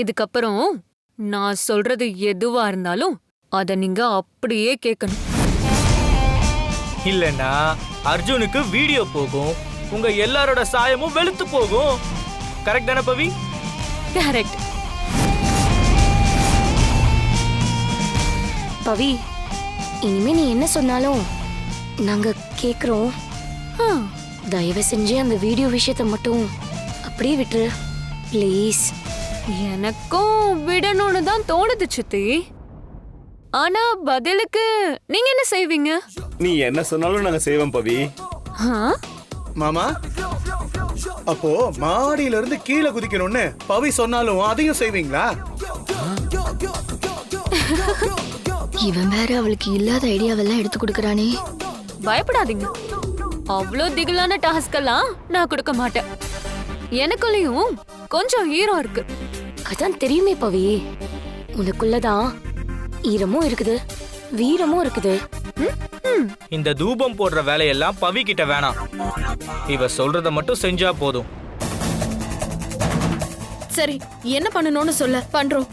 இதுக்கப்புறம் நான் சொல்றது எதுவா இருந்தாலும் அத நீங்க அப்படியே கேட்கணும். இல்லனா அர்ஜுனுக்கு வீடியோ போகும் உங்க எல்லாரோட சாயமும் வெளுத்து போகும். கரெக்ட் தானே பவி? கரெக்ட் பவி இனிமே நீ என்ன சொன்னாலும் நாங்க கேக்குறோம். தயவு செஞ்சு அந்த வீடியோ விஷயத்த மட்டும் அப்படியே விட்டுரு. ப்ளீஸ் எனக்கும் விடணும்னு தான் தோணுது சித்தி. ஆனா பதிலுக்கு நீங்க என்ன செய்வீங்க? நீ என்ன சொன்னாலும் நாங்க செய்வோம் பவி. ஆ? மாமா அப்போ மாடியில இருந்து கீழே குதிக்கணும்னு பவி சொன்னாலும் அதையும் செய்வீங்களா? இவன் வேற அவளுக்கு இல்லாத ஐடியாவெல்லாம் எடுத்து கொடுக்கறானே. பயப்படாதீங்க. அவ்வளோ திகிலான டாஸ்க் எல்லாம் நான் கொடுக்க மாட்டேன். எனக்குள்ளயும் கொஞ்சம் ஹீரோ இருக்கு. அதான் தெரியுமே பவி. உனக்குள்ளதான் ஈரமும் இருக்குது வீரமும் இருக்குது. இந்த தூபம் போடுற வேலையெல்லாம் பவி கிட்ட வேணாம். இவ சொல்றத மட்டும் செஞ்சா போதும். சரி என்ன பண்ணணும்னு சொல்ல பண்றோம்.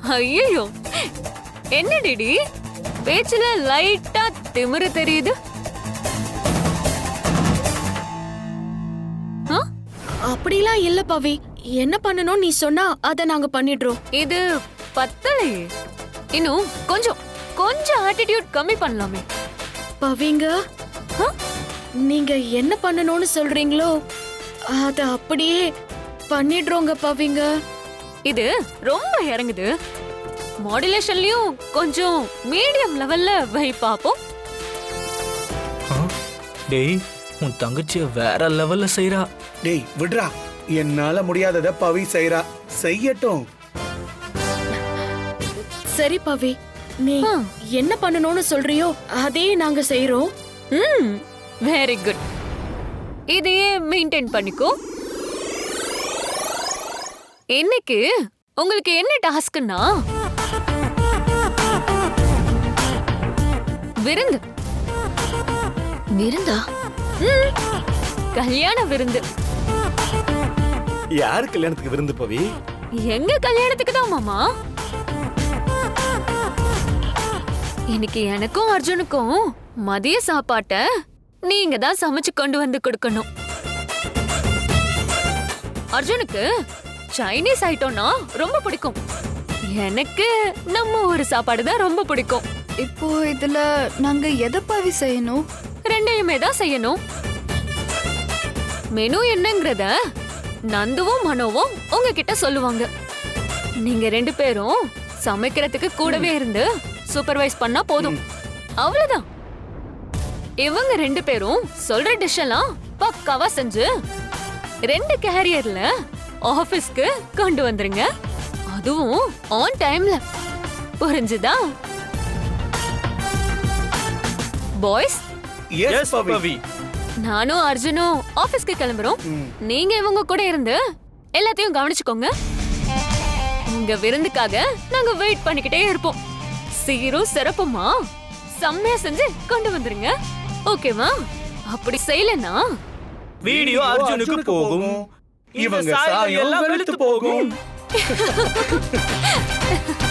ஐயோ என்ன டிடி பேச்சுல லைட்டா திமிரு தெரியுது. ஆ? அப்படிலாம் இல்ல பவி. என்ன பண்ணணும் நீ சொன்னா அத நாங்க பண்ணிடுறோம். இது பத்தலையே இன்னும் கொஞ்சம் கொஞ்சம் ஆட்டிடியூட் கம்மி பண்ணலாமே. பவிங்க? நீங்க என்ன பண்ணணும்னு சொல்றீங்களோ அத அப்படியே பண்ணிடுறோங்க பவிங்க. இது ரொம்ப இறங்குது. மாடுலேஷன்லயும் கொஞ்சம் மீடியம் லெவல்ல வை பாப்போம். ஆ? டேய் உன் தங்கச்சிய வேற லெவல்ல செய்றா. டேய் விடுறா. என்னால முடியாதத பவி செய்றா. செய்யட்டும். சரி பவி. நீ. என்ன பண்ணணும்னு சொல்றியோ அதே நாங்க செய்றோம். ம் வெரி குட் இதையே மெயின்டைன் பண்ணிக்கோ. இன்னைக்கு உங்களுக்கு என்ன டாஸ்க்னா? விருந்து. விருந்தா? கல்யாண விருந்து. யாரு கல்யாணத்துக்கு விருந்து பவி? எங்க கல்யாணத்துக்கு தான் மாமா. இன்னைக்கு எனக்கும் அர்ஜுனுக்கும் மதிய சாப்பாட்ட நீங்க தான் சமைச்சு கொண்டு வந்து கொடுக்கணும். அர்ஜுனுக்கு சைனீஸ் ஐட்டம்னா ரொம்ப பிடிக்கும். எனக்கு நம்ம ஊர் சாப்பாடு தான் ரொம்ப பிடிக்கும். இப்போ இதுல நாங்க எதை பவி செய்யணும்? ரெண்டையுமே தான் செய்யணும். மெனு என்னங்கறத நந்துவும் மனோவும் உங்ககிட்ட சொல்லுவாங்க. நீங்க ரெண்டு பேரும் சமைக்கிறதுக்கு கூடவே இருந்து சூப்பர்வைஸ் பண்ணா போதும். அவ்வளவுதான். இவங்க ரெண்டு பேரும் சொல்ற டிஷ் எல்லாம் பக்காவா செஞ்சு ரெண்டு கேரியர்ல ஆபீஸ்க்கு கொண்டு வந்துருங்க. அதுவும் ஆன் டைம்ல புரிஞ்சுதா? பாய்ஸ் எஸ் பவி பவி நானும் அர்ஜுனும் ஆபீஸ்க்கு கிளம்புறோம். நீங்க இவங்க கூட இருந்து எல்லாத்தையும் கவனிச்சுக்கோங்க. உங்க விருந்துக்காக நாங்க வெயிட் பண்ணிக்கிட்டே இருப்போம். சீரும் சிறப்புமா? செம்மையா செஞ்சு கொண்டு வந்துருங்க. ஓகேவா அப்படி செய்யலனா வீடியோ அர்ஜுனுக்கு போகும். இவங்க சாயம் வெளுத்து போகும்.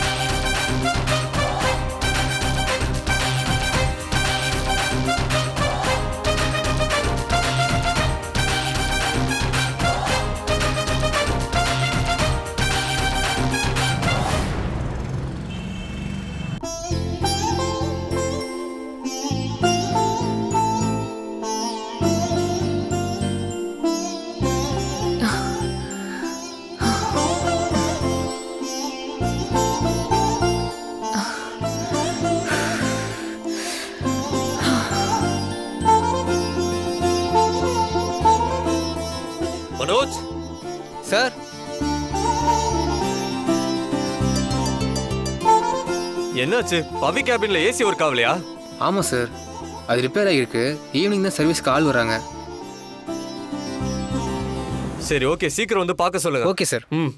என்னாச்சு? பவி கேபின்ல ஏசி ஒர்க் ஆகலையா? ஆமாம் சார் அது ரிப்பேர் ஆகியிருக்கு. ஈவினிங் தான் சர்வீஸ்க்கு ஆள் வராங்க. சரி ஓகே சீக்கிரம் வந்து பார்க்க சொல்லுங்க. ஓகே சார் ம்.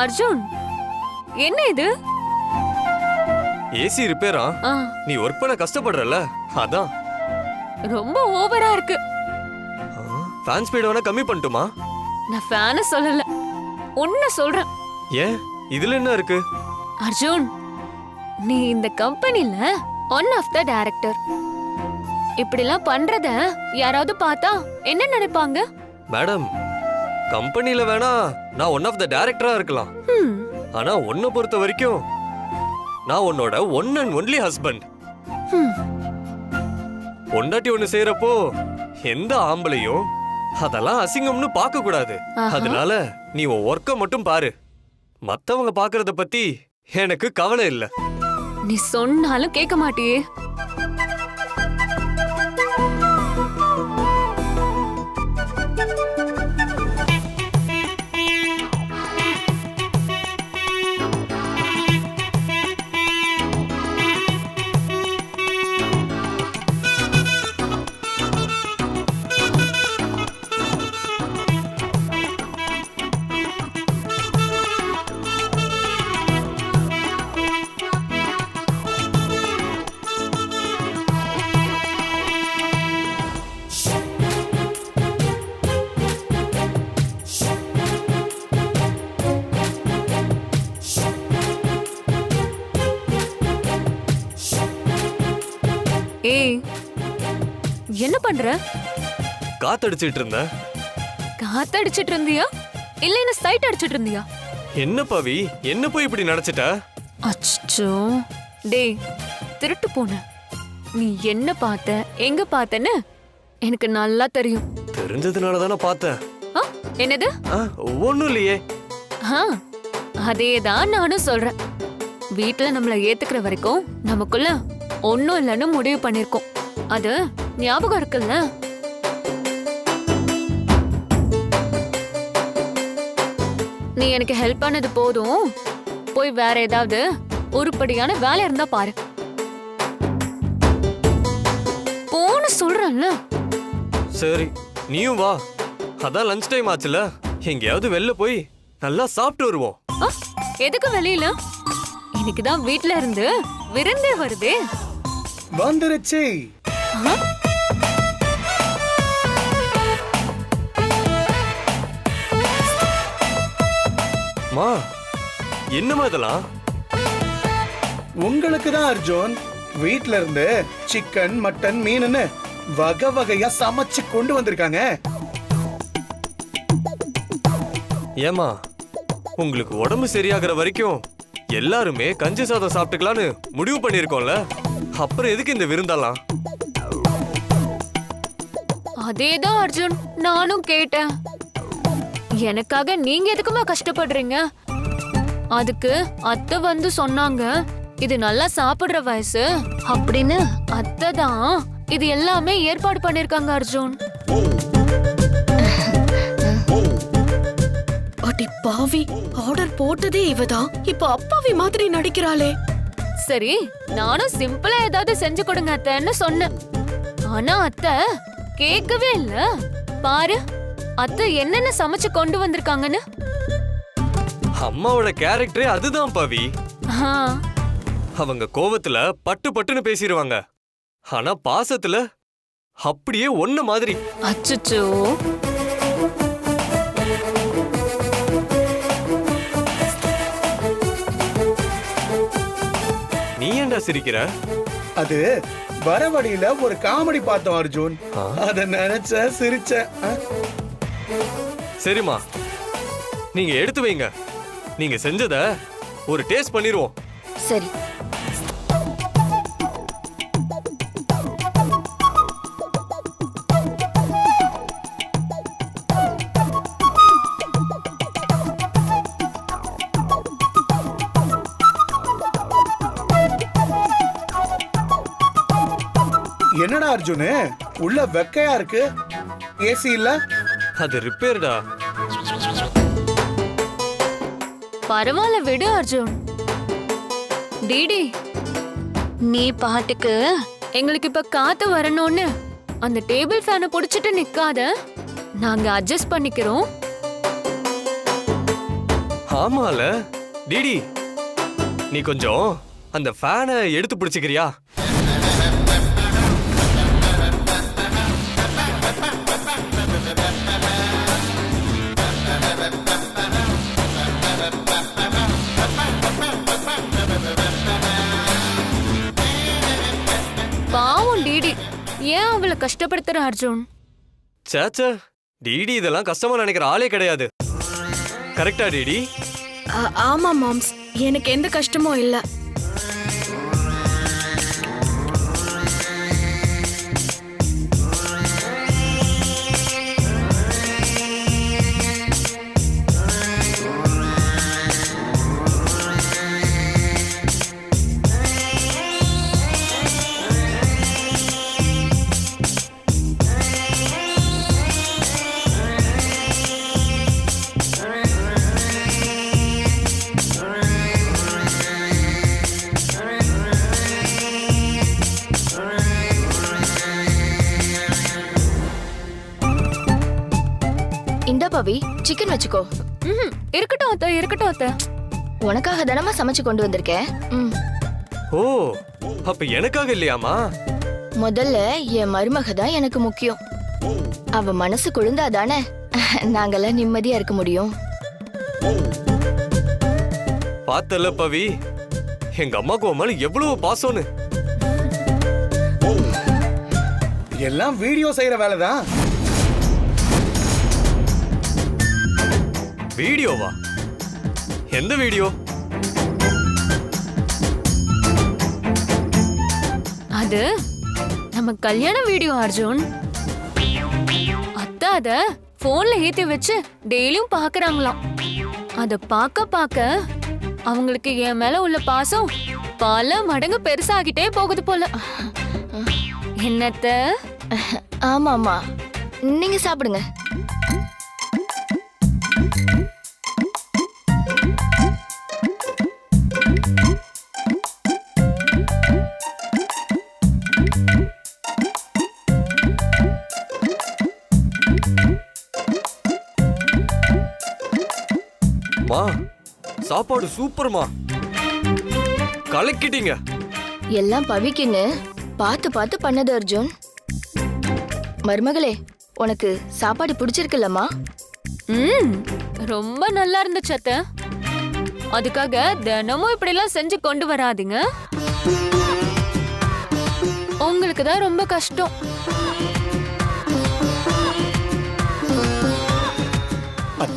அர்ஜுன் என்ன இது? ஏசி ரிப்பேரா? ஆ, நீ ஒர்க் பண்ண கஷ்டப்படுறல அதான். ரொம்ப ஓவரா இருக்கு. ஃபேன் ஸ்பீட் வேணா கம்மி பண்ணட்டுமா? நான் ஃபேன சொல்லல. உன்ன சொல்றேன். ஏன்? இதுல என்ன இருக்கு? அர்ஜுன் நீ இந்த கம்பெனில ஒன் ஆஃப் த டைரக்டர் இப்படிலாம் பண்றத யாராவது பார்த்தா என்ன நினைப்பாங்க? மேடம் கம்பெனில வேணா நான் ஒன் ஆஃப் த டைரக்டரா இருக்கலாம். ஆனா உன்னை பொறுத்த வரைக்கும் நான் உன்னோட ஒன் அண்ட் ஒன்லி ஹஸ்பண்ட். பொண்டாட்டி ஒண்ணு செய்யறப்போ எந்த ஆம்பளையும் அதெல்லாம் அசிங்கம்னு பார்க்க கூடாது. அதனால நீ உன் ஒர்க்க மட்டும் பாரு. மத்தவங்க பாக்குறத பத்தி எனக்கு கவலை இல்ல. நீ சொன்னாலும் கேட்க மாட்டியே. பண்ற? காத்தடிச்சிட்டு இருந்தேன் காத்தடிச்சிட்டு இருந்தியா இல்ல என்ன சைட் அடிச்சிட்டு இருந்தியா என்ன பவி? என்ன போய் இப்படி நினைச்சிட்ட அச்சோ டேய் திருட்டு போன. நீ என்ன பார்த்த? எங்க பார்த்தன்னு எனக்கு நல்லா தெரியும். தெரிஞ்சதுனால தானே பார்த்தேன் என்னது? ஒன்னும் இல்லையே. ஆ அதேதான் நானும் சொல்றேன். வீட்ல நம்மள ஏத்துக்கிற வரைக்கும் நமக்குள்ள ஒண்ணும் இல்லைன்னு முடிவு பண்ணிருக்கோம். அது ஞாபகம் இருக்குல்ல? நீ எனக்கு ஹெல்ப் பண்ணது போதும். போய் வேற ஏதாவது உருப்படியான வேலை இருந்தா பாரு. போன்னு சொல்றேன்ல. சரி நீயும் வா. அதான் லஞ்ச் டைம் ஆச்சுல. எங்கேயாவது வெளில போய் நல்லா சாப்பிட்டு வருவோம். எதுக்கு வெளியில? இன்னைக்கு தான் வீட்ல இருந்து விருந்தே வருதே. வந்துருச்சு. ஆ? மா என்னம்மா இதெல்லாம்? உங்களுக்கு தான் அர்ஜுன் வீட்ல இருந்து சிக்கன் மட்டன் மீனுன்னு வகை வகையா சமைச்சு கொண்டு வந்திருக்காங்க. ஏமா உங்களுக்கு உடம்பு சரியாகிற வரைக்கும் எல்லாருமே கஞ்சி சாதம் சாப்பிட்டுக்கலான்னு முடிவு பண்ணிருக்கோம்ல அப்புறம் எதுக்கு இந்த விருந்தெல்லாம்? அதேதான் அர்ஜுன் நானும் கேட்டேன். எனக்காக நீங்க எதுக்குமா கஷ்டப்படுறீங்க? அதுக்கு அத்தை வந்து சொன்னாங்க இது நல்லா சாப்பிடுற வயசு. அப்படின்னு அத்தை தான் இது எல்லாமே ஏற்பாடு பண்ணிருக்காங்க அர்ஜுன். அடி பாவி ஆர்டர் போட்டதே இவதான் இப்ப அப்பாவி மாதிரி நடிக்கிறாளே. சரி நானும் சிம்பிளா ஏதாவது செஞ்சு கொடுங்க அத்தைன்னு சொன்னேன். ஆனா அத்தை கேட்கவே இல்ல. பாரு. அத்தை என்னென்ன சமைச்சு கொண்டு வந்திருக்காங்கன்னு? அம்மாவோட கேரக்டரே அதுதான் பவி. ஆ, அவங்க கோவத்துல பட்டு பட்டுன்னு பேசிடுவாங்க ஆனா பாசத்துல அப்படியே ஒண்ணு மாதிரி. அச்சச்சோ. நீ ஏன்டா சிரிக்கிற? அது வர வழியில ஒரு காமெடி பார்த்தோம் அர்ஜுன்? அத நினைச்ச சிரிச்ச சரிம்மா. நீங்க எடுத்து வைங்க. நீங்க செஞ்சத ஒரு டேஸ்ட் பண்ணிருவோம். சரி. என்னடா அர்ஜுன்? உள்ள வெக்கையா இருக்கு. ஏசி இல்ல? அது ரிப்பேர்டா. பரவாயில்ல விடு அர்ஜுன். டிடி நீ பாட்டுக்கு எங்களுக்கு இப்ப காத்து வரணும்னு அந்த டேபிள் ஃபேனை புடிச்சிட்டு நிக்காத. நாங்க அட்ஜஸ்ட் பண்ணிக்கிறோம். ஆமால. டிடி நீ கொஞ்சம் அந்த ஃபேனை எடுத்து பிடிச்சிக்கிறியா? ஏன் அவளை கஷ்டப்படுத்துற அர்ஜுன்? சேச்சே டிடி இதெல்லாம் கஷ்டமா நினைக்கிற ஆளே கிடையாது. கரெக்டா டிடி? ஆ- ஆமா மாம்ஸ். எனக்கு எந்த கஷ்டமும் இல்ல. பவி சிக்கன் வச்சுக்கோ. ம்ஹும். இருக்கட்டும் அத்தை இருக்கட்டும் அத்தை. உனக்காக தானமா சமைச்சு கொண்டு வந்திருக்கேன் ம். ஓ அப்ப எனக்காக இல்லையாமா முதல்ல என் மருமக தான் எனக்கு முக்கியம். அவ மனசு குளிர்ந்தாதானே நாங்கெல்லாம் நிம்மதியா இருக்க முடியும். பார்த்தல பவி. எங்க அம்மாக்கு உன் மேல எவ்வளவு பாசம்னு. எல்லாம் வீடியோ செய்யற வேலை வீடியோவா? எந்த வீடியோ? அது நம்ம கல்யாண வீடியோ அர்ஜுன். அத்தை அத போன்ல ஏத்தி வச்சு டெய்லியும் பாக்குறாங்களாம். அத பார்க்க பார்க்க அவங்களுக்கு என் மேல உள்ள பாசம் பல மடங்கு பெருசாகிட்டே போகுது போல. என்னத்த? ஆமா ஆமா நீங்க சாப்பிடுங்க. மா சாப்பாடு சூப்பர்மா. கலக்கிட்டீங்க. எல்லாம் பவிக்குன்னு பார்த்து பார்த்து பண்ணது அர்ஜுன். மருமகளே உனக்கு சாப்பாடு பிடிச்சிருக்குல்லம்மா? ம் ரொம்ப நல்லா இருந்துச்சு அத்தை. அதுக்காக தினமும் இப்படிலாம் செஞ்சு கொண்டு வராதீங்க. உங்களுக்கு தான் ரொம்ப கஷ்டம்.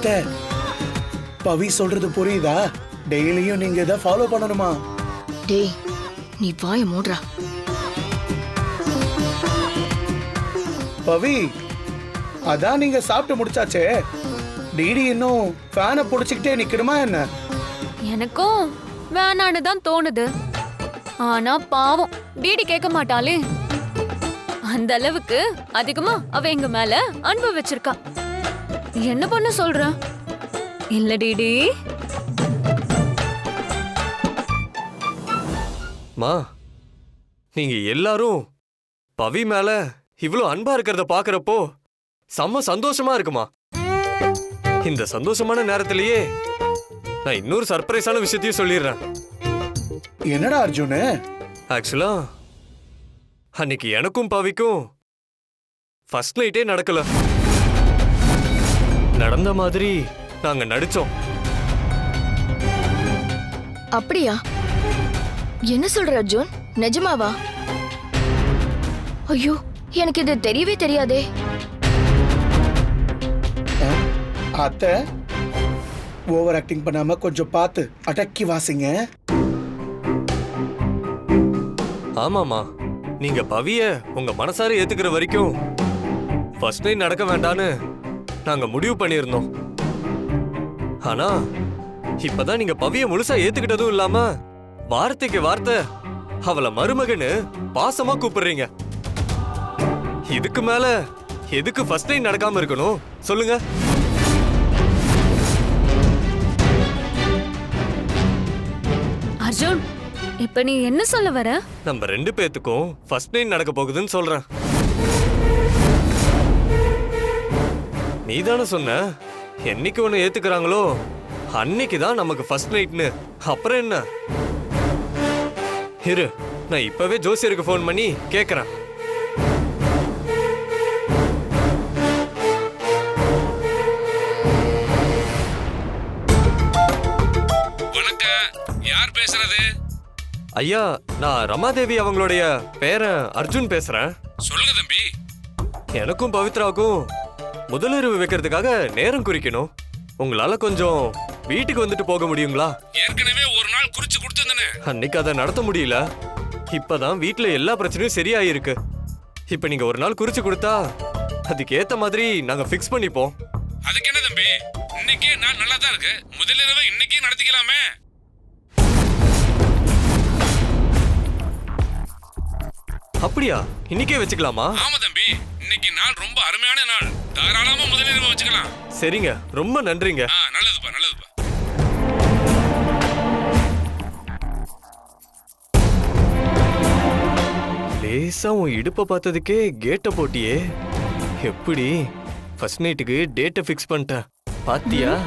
அத்தை பவி சொல்றது புரியுதா? டெய்லியும் நீங்க இதை ஃபாலோ பண்ணணுமா? டேய் நீ வாய மூடுறா. பவி அதான் நீங்க சாப்பிட்டு முடிச்சாச்சே. டிடி இன்னும் ஃபேனை புடிச்சுக்கிட்டே நிக்கணுமா என்ன? எனக்கும் வேணான்னு தான் தோணுது. ஆனா பாவம் டிடி கேட்க மாட்டாளே. அந்த அளவுக்கு அதிகமா அவ எங்க மேல அன்பு வச்சிருக்கா. என்ன பண்ண சொல்ற? இல்ல டிடி மா நீங்க எல்லாரும் பவி மேல இவ்வளவு அன்பா இருக்கிறத பாக்குறப்போ செம்ம சந்தோஷமா இருக்குமா? இந்த சந்தோஷமான நேரத்திலேயே நான் இன்னொரு சர்ப்ரைஸான விஷயத்தையும் சொல்லிடுறேன். என்னடா அர்ஜுனு? ஆக்சுவலா அன்னைக்கு எனக்கும் பவிக்கும் ஃபர்ஸ்ட் நைட்டே நடக்கல. நடந்த மாதிரி நாங்க நடிச்சோம். அப்படியா? என்ன சொல்ற அர்ஜுன்? நிஜமாவா? ஐயோ எனக்கு இது தெரியவே தெரியாதே. அத்தை? ஓவர் ஆக்டிங் பண்ணாம கொஞ்சம் பார்த்து அடக்கி வாசிங்க. ஆமாமா நீங்க பவிய உங்க மனசார ஏத்துக்கிற வரைக்கும் ஃபர்ஸ்ட் நைட் நடக்க வேண்டான்னு நாங்க முடிவு பண்ணியிருந்தோம். ஆனா இப்பதான் நீங்க பவிய முழுசா ஏத்துக்கிட்டதும் இல்லாம வார்த்தைக்கு வார்த்தை அவளை மருமகன்னு பாசமா கூப்பிடுறீங்க. இதுக்கு மேல எதுக்கு ஃபர்ஸ்ட் நைட் நடக்காம இருக்கணும்? சொல்லுங்க. அர்ஜுன் இப்ப நீ என்ன சொல்ல வர? நம்ம ரெண்டு பேத்துக்கும் ஃபர்ஸ்ட் நைட் நடக்க போகுதுன்னு சொல்றேன். நீ தானே சொன்ன? என்னைக்கு ஒன்று ஏத்துக்கிறாங்களோ அன்னைக்கு தான் நமக்கு ஃபர்ஸ்ட் நைட்னு அப்புறம் என்ன? இரு நான் இப்பவே ஜோசியருக்கு ஃபோன் பண்ணி வணக்கம். யார் பேசுறது? ஐயா நான் ரமாதேவி அவங்களுடைய பேரன் அர்ஜுன் பேசுறேன். சொல்லுங்க தம்பி. எனக்கும் பவித்ராவுக்கும் முதலிரவு வைக்கிறதுக்காக நேரம் குறிக்கணும். உங்களால கொஞ்சம் வீட்டுக்கு வந்துட்டு போக முடியுங்களா? ஏற்கனவே ஒரு நாள் குறிச்சு கொடுத்துருந்தேனே. அன்னைக்கு அதை நடத்த முடியல. இப்பதான் வீட்ல எல்லா பிரச்சனையும் சரியாயிருக்கு. இப்ப நீங்க ஒரு நாள் குறிச்சு கொடுத்தா அதுக்கு ஏத்த மாதிரி நாங்க ஃபிக்ஸ் பண்ணிப்போம். அதுக்கு என்ன தம்பி? இன்னைக்கே நாள் நல்லா தான் இருக்கு முதலிரவு இன்னைக்கே நடத்திக்கலாமே. அப்படியா? இன்னைக்கே வச்சுக்கலாமா? ஆமா தம்பி. இன்னைக்கு நாள் ரொம்ப அருமையான நாள். தாராளமா முதலிரவு வச்சுக்கலாம். சரிங்க. ரொம்ப நன்றிங்க. ஆ நல்லதுப்பா நல்லதுப்பா. லேசா உன் இடுப்பை பார்த்ததுக்கே கேட்ட போட்டியே. எப்படி? ஃபர்ஸ்ட் நைட்டுக்கு டேட்டை ஃபிக்ஸ் பண்ணிட்டேன். பாத்தியா?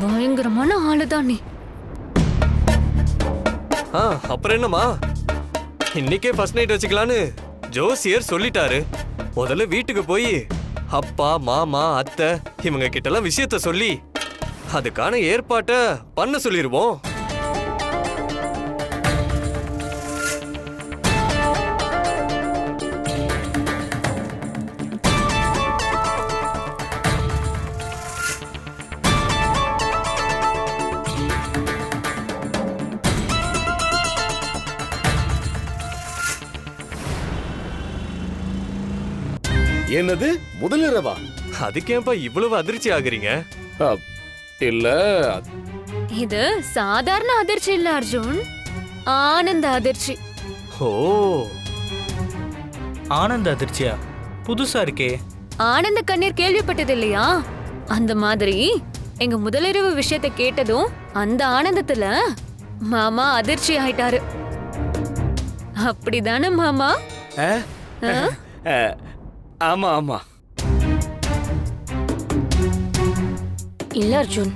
பயங்கரமான ஆளுதான் நீ. ஆ அப்புறம் என்னம்மா? இன்னைக்கே ஃபர்ஸ்ட் நைட் வச்சுக்கலான்னு ஜோசியர் சொல்லிட்டாரு. முதல்ல வீட்டுக்கு போய் அப்பா மாமா அத்தை இவங்க கிட்டலாம் விஷயத்த சொல்லி அதுக்கான ஏற்பாட்டை பண்ண சொல்லிடுவோம் என்னது? முதலிரவா? அதுக்கேப்பா இவ்வளவு அதிர்ச்சி ஆகுறீங்க? அப், இல்ல இது சாதாரண அதிர்ச்சி இல்ல அர்ஜுன். ஆனந்த அதிர்ச்சி. ஓ. ஆனந்த அதிர்ச்சியா? புதுசா இருக்கே. ஆனந்த கண்ணீர் கேள்விப்பட்டது இல்லையா? அந்த மாதிரி எங்க முதலிரவு விஷயத்தை கேட்டதும் அந்த ஆனந்தத்துல மாமா அதிர்ச்சி ஆயிட்டாரு. அப்படிதானே மாமா? ஆ? ஆமா ஆமா. இல்ல அர்ஜுன்.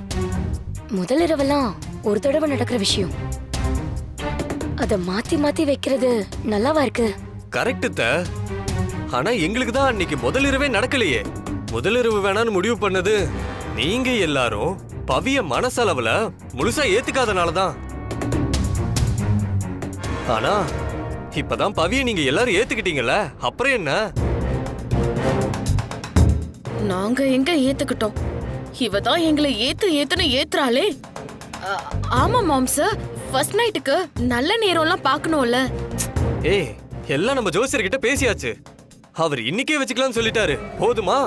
முதல் இரவெல்லாம் ஒரு தடவை நடக்கிற விஷயம். அத மாத்தி மாத்தி வைக்கிறது நல்லாவா இருக்கு? கரெக்டு த. ஆனா எங்களுக்கு தான் அன்னைக்கு முதலிரவே நடக்கலையே. முதலிரவு வேணான்னு முடிவு பண்ணது. நீங்க எல்லாரும் பவிய மனசளவுல முழுசா ஏத்துக்காதனால தான். ஆனா இப்பதான் பவிய நீங்க எல்லாரும் ஏத்துக்கிட்டீங்கல்ல. அப்புறம் என்ன? நாங்க எங்க ஏத்துக்கிட்டோம்? இவ தான் எங்களை ஏத்து ஏத்துன்னு ஏத்துறாளே. ஆமா மாம்ஸ் ஃபர்ஸ்ட் நைட்டுக்கு நல்ல நேரம்லாம் பார்க்கணும்ல. ஏய் எல்லாம் நம்ம ஜோசியர்கிட்ட பேசியாச்சு. அவர் இன்னைக்கே வச்சுக்கலாம்னு சொல்லிட்டாரு. போதுமா?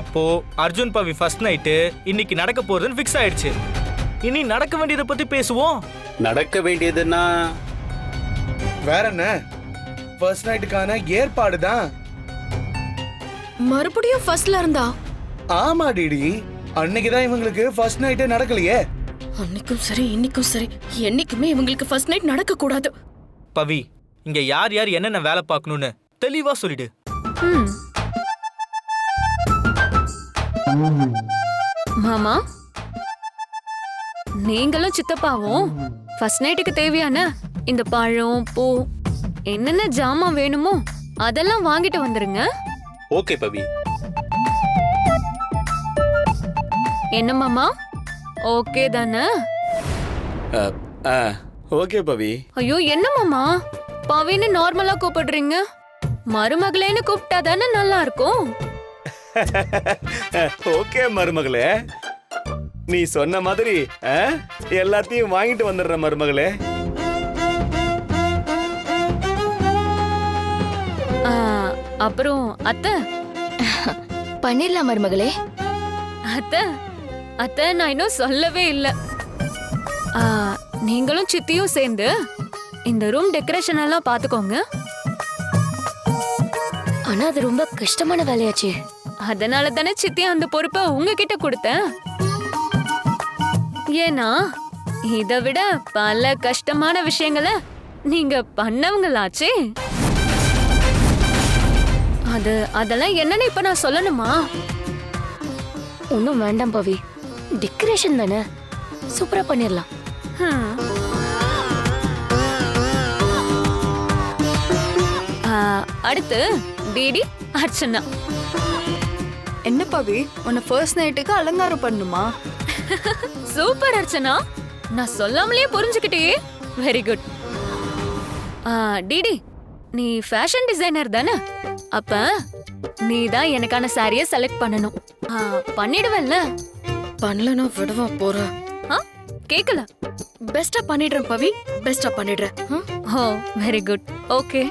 அப்போ அர்ஜுன் பவி ஃபர்ஸ்ட் நைட்டு இன்னைக்கு நடக்க போறதுன்னு ஃபிக்ஸ் ஆயிடுச்சு. இனி நடக்க வேண்டியதை பத்தி பேசுவோம். நடக்க வேண்டியதுன்னா வேற என்ன? ஃபர்ஸ்ட் நைட்டுக்கான ஏற்பாடு தான் மறுபடியும் ஃபர்ஸ்ட்ல இருந்தா? ஆமா டிடி. அன்னைக்கு தான் இவங்களுக்கு ஃபர்ஸ்ட் நைட்டே நடக்கலையே. அன்னைக்கும் சரி இன்னைக்கும் சரி. என்னைக்குமே இவங்களுக்கு ஃபர்ஸ்ட் நைட் நடக்க கூடாது பவி இங்க யார் யார் என்னென்ன வேலை பார்க்கணும்னு தெளிவா சொல்லிடு. ம். மாமா? நீங்களும் சித்தப்பாவும் ஃபர்ஸ்ட் நைட்டுக்கு தேவையான இந்த பழம் பூ என்னென்ன ஜாமான் வேணுமோ அதெல்லாம் வாங்கிட்டு வந்துருங்க. ஓகே பவி. என்ன மாமா? ஓகே தானே? ஓகே பவி. ஐயோ என்ன மாமா? பவின்னு நார்மலா கூப்பிடுறீங்க? மருமகளேன்னு கூப்பிட்டா தானே நல்லா இருக்கும்? ஓகே மருமகளே. நீ சொன்ன மாதிரி எல்லாத்தையும் வாங்கிட்டு வந்துடுற மருமகளே. அப்புறம் அத்தை? பண்ணிடலாம் மருமகளே. அத்தை அத்தை நான் இன்னும் சொல்லவே இல்ல. நீங்களும் சித்தியும் சேர்ந்து இந்த ரூம் டெக்கரேஷன் எல்லாம் பாத்துக்கோங்க ஆனா அது ரொம்ப கஷ்டமான வேலையாச்சே. அதனால தானே சித்தி அந்த பொறுப்பை உங்ககிட்ட கொடுத்தேன். ஏன்னா இதை விட பல கஷ்டமான விஷயங்களை நீங்க பண்ணவங்களாச்சே. அது அதெல்லாம் என்னன்னு இப்ப நான் சொல்லணுமா? ஒன்றும் வேண்டாம் பவி. டெக்கரேஷன் தானே. சூப்பரா பண்ணிடலாம் அடுத்து டிடி அர்ச்சனா. என்ன பவி? உன்னை ஃபர்ஸ்ட் நைட்டுக்கு அலங்காரம் பண்ணுமா? சூப்பர் அர்ச்சனா. நான் சொல்லாமலே புரிஞ்சுக்கிட்டே வெரி குட் டிடி நீ ஃபேஷன் டிசைனர் தானே? அப்ப நீ தான் எனக்கான சாரியை செலக்ட் பண்ணணும். ஆ, பண்ணிடுவல்ல பண்ணலனா விடவா போற? ஆ, கேக்கல. பெஸ்டா பண்ணிடுறேன் பவி. பெஸ்டா பண்ணிடுறேன். ம்? ஓ வெரி குட் ஓகே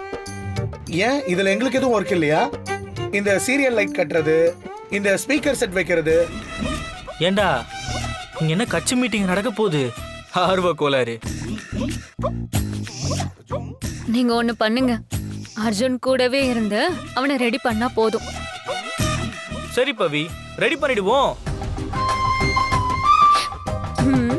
ஏன்? இதுல எங்களுக்கு எதுவும் ஒர்க் இல்லையா? இந்த சீரியல் லைட் கட்டுறது இந்த ஸ்பீக்கர் செட் வைக்கிறது. ஏண்டா இங்க என்ன கட்சி மீட்டிங் நடக்க போகுது? ஆர்வ கோளாறு. நீங்க ஒண்ணு பண்ணுங்க. அர்ஜுன் கூடவே இருந்து அவனை ரெடி பண்ணா போதும். சரி பவி ரெடி பண்ணிடுவோம். ம்